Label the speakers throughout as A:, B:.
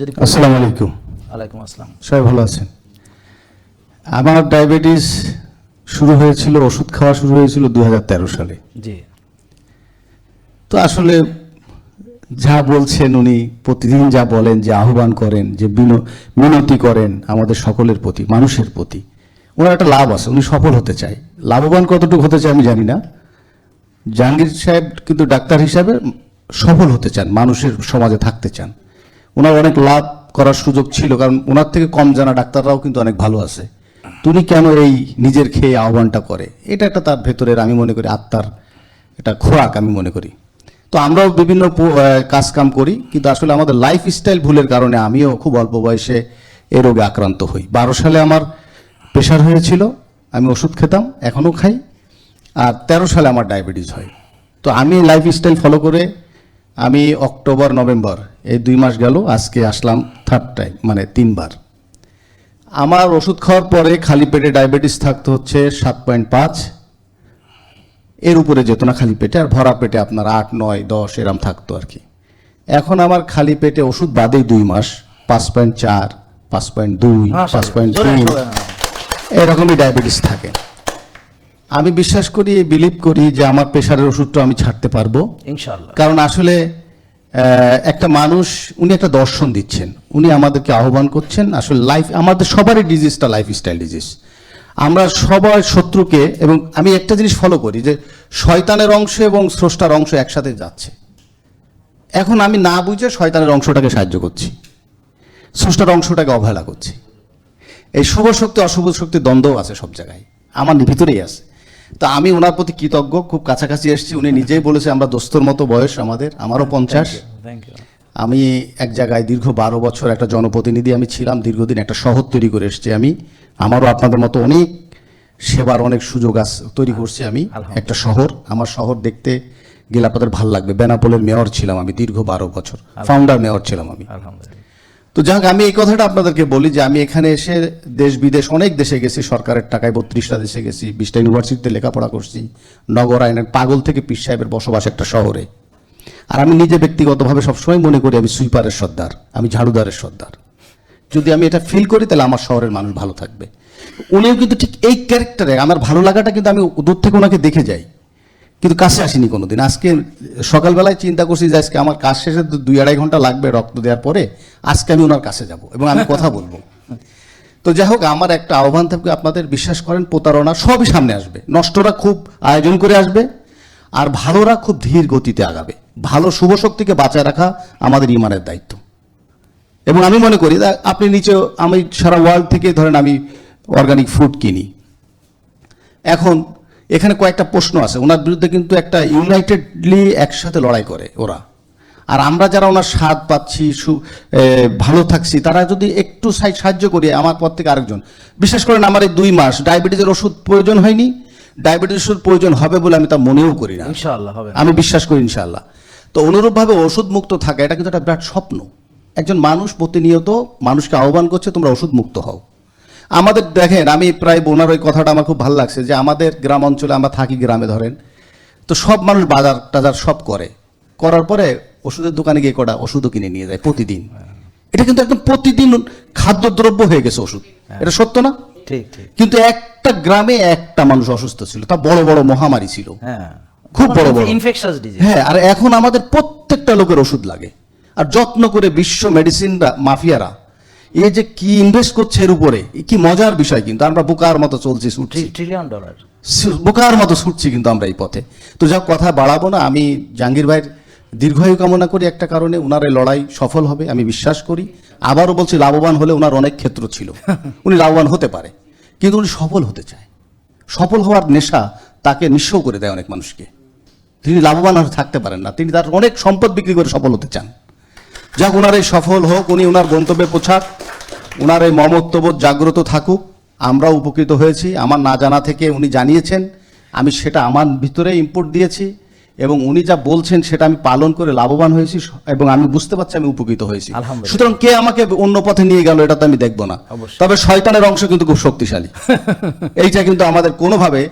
A: যদি
B: আসসালামু আলাইকুম।
A: আলাইকুম আসসালাম।
B: সবাই ভালো আছেন? আমার ডায়াবেটিস শুরু হয়েছিল ওষুধ খাওয়া শুরু হয়েছিল দুই হাজার তেরো সালে।
A: জি।
B: তো আসলে যা বলছেন উনি প্রতিদিন যা বলেন যে আহ্বান করেন যে বিন- মিনতি করেন আমাদের সকলের প্রতি মানুষের প্রতি ওনার একটা লাভ আছে উনি সফল হতে চায়। লাভবান কতটুকু হতে চায় আমি জানি না। জাহাঙ্গীর সাহেব কিন্তু ডাক্তার হিসাবে সফল হতে চান মানুষের সমাজে থাকতে চান। ওনার অনেক লাভ করার সুযোগ ছিল কারণ ওনার থেকে কম জানা ডাক্তাররাও কিন্তু অনেক ভালো আছে। তুমি কেন এই নিজের খেয়ে আহ্বানটা করে? এটা একটা তার ভেতরের আমি মনে করি আত্মার এটা খোরাক আমি মনে করি। তো আমরাও বিভিন্ন আহ, কাজকাম করি কিন্তু আসলে আমাদের লাইফ স্টাইল ভুলের কারণে আমিও খুব অল্প বয়সে এ রোগে আক্রান্ত হই। বারো সালে আমার প্রেশার হয়েছিল আমি ওষুধ খেতাম এখনও খাই আর তেরো সালে আমার ডায়াবেটিস হয়। তো আমি লাইফ স্টাইল ফলো করে আমি অক্টোবর নভেম্বর এই দুই মাস গেল আজকে আসলাম থার্ড টাইম মানে তিনবার। আমার ওষুধ খাওয়ার পরে খালি পেটে ডায়াবেটিস থাকতে হচ্ছে সাত পয়েন্ট পাঁচ। এর উপরে যেত না খালি পেটে আর ভরা পেটে আপনার আট নয় দশ এরম থাকতো আর কি। এখন আমার খালি পেটে ওষুধ বাদেই দুই মাস পাঁচ পয়েন্ট চার পাঁচ পয়েন্ট দুই পাঁচ পয়েন্ট তিন এরকমই ডায়াবেটিস থাকে। আমি বিশ্বাস করি বিলিভ করি যে আমার প্রেশারের ওষুধটা আমি ছাড়তে পারব।
A: ইনশাআল্লাহ।
B: কারণ আসলে একটা মানুষ উনি একটা দর্শন দিচ্ছেন। উনি আমাদেরকে আহ্বান করছেন। আসলে লাইফ আমাদের সবারই ডিজিজটা লাইফ স্টাইল ডিজিজ আমরা সবার শত্রুকে এবং আমি একটা জিনিস ফলো করি যে শয়তানের অংশ এবং স্রষ্টার অংশ একসাথে যাচ্ছে। এখন আমি না বুঝে শয়তানের অংশটাকে সাহায্য করছি। স্রষ্টার অংশটাকে অবহেলা করছি। এই শুভ শক্তি অশুভ শক্তির দ্বন্দ্ব আছে সব জায়গায়। আমার ভিতরেই আছে। তা আমি ওনার প্রতি কৃতজ্ঞ খুব কাছাকাছি এসেছি। উনি নিজেই বলেছে আমরা দোস্তর মতো বয়স আমাদের আমারও পঞ্চাশ। আমি এক জায়গায় দীর্ঘ বারো বছর একটা জনপ্রতিনিধি আমি ছিলাম দীর্ঘদিন একটা শহর তৈরি করে এসেছি আমি। আমারও আপনাদের মতো অনেক সেবার অনেক সুযোগ আস তৈরি করছি আমি একটা শহর। আমার শহর দেখতে গেলে আপনাদের ভালো লাগবে। বেনাপোলের মেয়র ছিলাম আমি দীর্ঘ বারো বছর ফাউন্ডার মেয়র ছিলাম আমি।
A: আলহামদুলিল্লাহ।
B: তো যাক, আমি এই কথাটা আপনাদেরকে বলি যে আমি এখানে এসে দেশ বিদেশ, অনেক দেশে গেছি, সরকারের টাকায় বত্রিশটা দেশে গেছি, বিশটা ইউনিভার্সিটিতে লেখাপড়া করছি, নগর আইনের পাগল থেকে পীর সাহেবের বসবাস একটা শহরে। আর আমি নিজে ব্যক্তিগতভাবে সবসময় মনে করি আমি সুইপারের সর্দার, আমি ঝাড়ুদারের সর্দার। যদি আমি এটা ফিল করি, তাহলে আমার শহরের মানুষ ভালো থাকবে। উনিও কিন্তু ঠিক এই ক্যারেক্টারে আমার ভালো লাগাটা কিন্তু আমি দূর থেকে ওনাকে দেখে যাই। কিন্তু কাছে আসিনি কোনোদিন। আজকে সকালবেলায় চিন্তা করছি যে আজকে আমার কাজ শেষে দুই আড়াই ঘণ্টা লাগবে রক্ত দেওয়ার পরে, আজকে আমি ওনার কাছে যাব এবং আমি কথা বলব। তো যাই হোক, আমার একটা আহ্বান থাকবে, আপনাদের বিশ্বাস করেন, প্রতারণা সবই সামনে আসবে। নষ্টরা খুব আয়োজন করে আসবে, আর ভালোরা খুব ধীর গতিতে আগাবে। ভালো শুভ শক্তিকে বাঁচায় রাখা আমাদের ইমানের দায়িত্ব। এবং আমি মনে করি আপনি নিচে, আমি সারা ওয়ার্ল্ড থেকে ধরেন আমি অর্গানিক ফুড কিনি। এখন এখানে কয়েকটা প্রশ্ন আছে। ওনার বিরুদ্ধে কিন্তু একটা ইউনাইটেডলি একসাথে লড়াই করে ওরা। আর আমরা যারা ওনার স্বাদ পাচ্ছি সু- ভালো থাকছি তারা যদি একটু সাই- সাহায্য করি আমার পর থেকে আরেকজন। বিশেষ করেন আমার এই দুই মাস ডায়াবেটিসের ওষুধ প্রয়োজন হয়নি। ডায়াবেটিস ওষুধ প্রয়োজন হবে বলে আমি তা মনেও করি না।
A: ইনশাআল্লাহ হবে
B: আমি বিশ্বাস করি ইনশাআল্লাহ। তো অনুরূপভাবে ওষুধ মুক্ত থাকা এটা কিন্তু একটা বিরাট স্বপ্ন। একজন মানুষ প্রতিনিয়ত মানুষকে আহ্বান করছে তোমরা ওষুধ মুক্ত হও। আমাদের দেখেন আমি প্রায় ওনার ওই কথাটা আমার খুব ভালো লাগছে যে আমাদের গ্রাম অঞ্চলে আমরা থাকি গ্রামে ধরেন তো সব মানুষ বাজার টাজার সব করে। করার পরে ওষুধের দোকানে গিয়ে কটা ওষুধও কিনে নিয়ে যায় প্রতিদিন। এটা কিন্তু একদম প্রতিদিন খাদ্যদ্রব্য হয়ে গেছে ওষুধ। এটা সত্য না?
A: ঠিক ঠিক।
B: কিন্তু একটা গ্রামে একটা মানুষ অসুস্থ ছিল তা বড় বড় মহামারী ছিল।
A: হ্যাঁ।
B: খুব বড় বড়।
A: ইনফেকশাস ডিজিজ
B: হ্যাঁ আর এখন আমাদের প্রত্যেকটা লোকের ওষুধ লাগে। আর যত্ন করে বিশ্ব মেডিসিনরা মাফিয়ারা এ যে কি ইনভেস্ট করছে এর উপরে কি মজার বিষয় কিন্তু আমরা বোকার মতো চলছি ছুটছি।
A: ট্রিলিয়ন ডলার
B: বোকার মতো ছুটছি কিন্তু আমরা এই পথে। তো যা কথা বাড়াবো না আমি জাহাঙ্গীর ভাইয়ের দীর্ঘায়ু কামনা করি একটা কারণে ওনার এই লড়াই সফল হবে আমি বিশ্বাস করি। আবারও বলছি লাভবান হলে ওনার অনেক ক্ষেত্র ছিল। উনি লাভবান হতে পারে কিন্তু উনি সফল হতে চায়। সফল হওয়ার নেশা তাকে নিঃস্ব করে দেয় অনেক মানুষকে। তিনি লাভবান আর থাকতে পারেন না তিনি তার অনেক সম্পদ বিক্রি করে সফল হতে চান। যাক ওনার এই সফল হোক উনি ওনার গন্তব্যে পৌঁছাক ওনার এই মমত্ববোধ জাগ্রত থাকুক আমরাও উপকৃত হয়েছি। আমার না জানা থেকে উনি জানিয়েছেন আমি সেটা আমার ভিতরে ইম্পোর্ট দিয়েছি এবং উনি যা বলছেন সেটা আমি পালন করে লাভবান হয়েছি এবং আমি বুঝতে পারছি আমি উপকৃত হয়েছি। সুতরাং কে আমাকে অন্য পথে নিয়ে গেল এটা তো আমি দেখব না। তবে শয়তানের অংশ কিন্তু খুব শক্তিশালী। এইটা কিন্তু আমাদের কোনোভাবে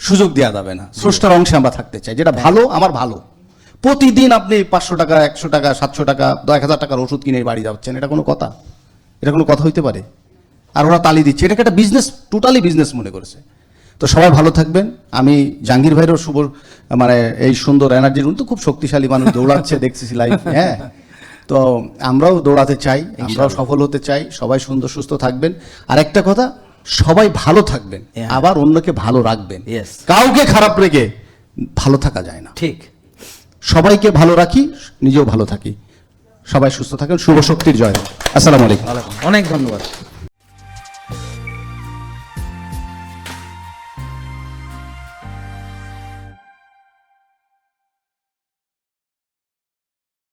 B: সুযোগ দেওয়া যাবে না। স্রষ্টার অংশে আমরা থাকতে চাই। যেটা ভালো আমার ভালো। প্রতিদিন আপনি পাঁচশো টাকা একশো টাকা সাতশো টাকা এক হাজার টাকার ওষুধ কিনে বাড়ি যাচ্ছেন এটা কোনো কথা। এটা কোনো কথা হইতে পারে। আর ওরা তালি দিচ্ছে। এটাকে একটা বিজনেস টোটালি বিজনেস মনে করেছে। তো সবাই ভালো থাকবেন। আমি জাহাঙ্গীর ভাইয়েরও শুভ মানে এই সুন্দর এনার্জির তো খুব শক্তিশালী মানুষ দৌড়াচ্ছে দেখতেছি লাইফ হ্যাঁ। তো আমরাও দৌড়াতে চাই আমরাও সফল হতে চাই। সবাই সুন্দর সুস্থ থাকবেন। আর একটা কথা সবাই ভালো থাকবেন। আবার অন্যকে ভালো রাখবেন। কাউকে খারাপ রেখে ভালো থাকা যায় না।
A: ঠিক।
B: সবাইকে ভালো রাখি, নিজেও ভালো থাকি। সবাই সুস্থ থাকেন, শুভ শক্তির জয়। আসসালামু আলাইকুম।
A: অনেক ধন্যবাদ।